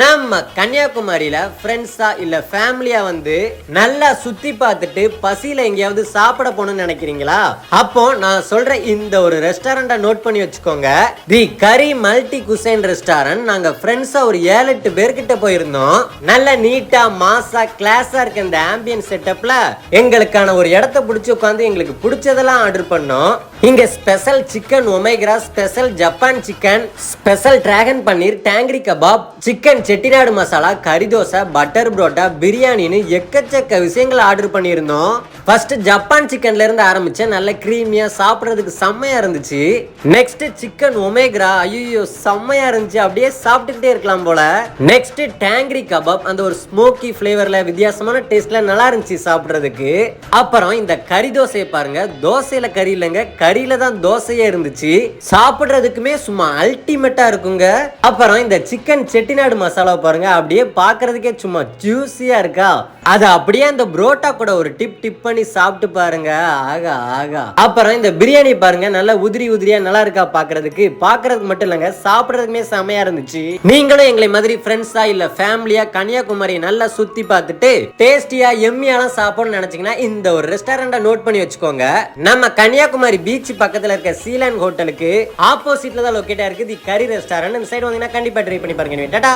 நம்ம கன்னியாகுமரியில ஃப்ரெண்ட்ஸா இல்ல ஃபேமிலியா வந்து நல்லா சுத்தி பார்த்துட்டு பசியில எங்கேயாவது சாப்பிட போகணும்னு நினைக்கிறீங்களா? அப்போ நான் சொல்ற இந்த ஒரு ரெஸ்டாரண்ட்டை நோட் பண்ணி வச்சுக்கோங்க. The curry multi cuisine restaurant நாங்க ஃப்ரெண்ட்ஸா ஒரு ஏழு எட்டு பேர்கிட்ட போயிருந்தோம். நல்ல நீட்டா மாசா கிளாஸா இருக்க இந்த ஆம்பியன் செட்டப்ல எங்களுக்கான ஒரு இடத்த பிடிச்சி உட்காந்து எங்களுக்கு பிடிச்சதெல்லாம் ஆர்டர் பண்ணோம். இங்க special chicken ஒமேகிரா special Japan chicken special dragon paneer tangri kebab chicken Chettinad masala கறி தோசை பட்டர் புரோட்டா பிரியாணின்னு எக்கச்சக்க விஷயங்களை ஆர்டர் பண்ணியிருந்தோம். ஃபர்ஸ்ட் ஜப்பான் சிக்கன்ல இருந்து ஆரம்பிச்சேன். நல்ல கிரீமியா சாப்பிட்றதுக்கு செம்மையா இருந்துச்சு. நெக்ஸ்ட் சிக்கன் ஒமேக்ரா ஐயோ செம்மையா இருந்துச்சு. அப்படியே சாப்பிட்டுக்கிட்டே இருக்கலாம் போல. நெக்ஸ்ட் டேங்கிரி கபாப் அந்த ஒரு ஸ்மோக்கி ஃப்ளேவர்ல வித்தியாசமான டேஸ்ட்ல நல்லா இருந்துச்சு சாப்பிட்றதுக்கு. அப்புறம் இந்த கறி தோசையை பாருங்க. தோசையில கறி இல்லைங்க. கறியில தான் தோசையே இருந்துச்சு. சாப்பிட்றதுக்குமே சும்மா அல்டிமேட்டா இருக்குங்க. அப்புறம் இந்த சிக்கன் செட்டிநாடு மசாலா பாருங்க. அப்படியே பாக்குறதுக்கே சும்மா ஜூஸியா இருக்கா? அது அப்படியே அந்த புரோட்டா கூட ஒரு டிப் டிப் பண்ணி சாப்பிட்டு பாருங்க. ஆகா ஆகா. அப்புறம் இந்த பிரியாணி பாருங்க. நல்லா உதிரி உதிரியா நல்லா இருக்கா பாக்குறதுக்கு பாக்குறதுக்கு மட்டும் இல்லைங்க சாப்பிட்றதுக்குமே செமையா இருந்துச்சு. நீங்களும் எங்களை மாதிரி ஃப்ரெண்ட்ஸா இல்ல ஃபேமிலியா கன்னியாகுமரி நல்லா சுத்தி பார்த்துட்டு டேஸ்டியா எம்மியாலாம் சாப்பிடணும்னு நினைச்சீங்கன்னா இந்த ஒரு ரெஸ்டாரண்ட்டை நோட் பண்ணி வச்சுக்கோங்க. நம்ம கன்னியாகுமரி பீச் பக்கத்துல இருக்க சீலான் ஹோட்டலுக்கு ஆப்போசிட்ல தான் லொக்கேட்டா இருக்கு தி கரி ரெஸ்டாரண்ட் இந்த சைடு வந்தீங்கன்னா கண்டிப்பா ட்ரை பண்ணி பாருங்க. டாடா.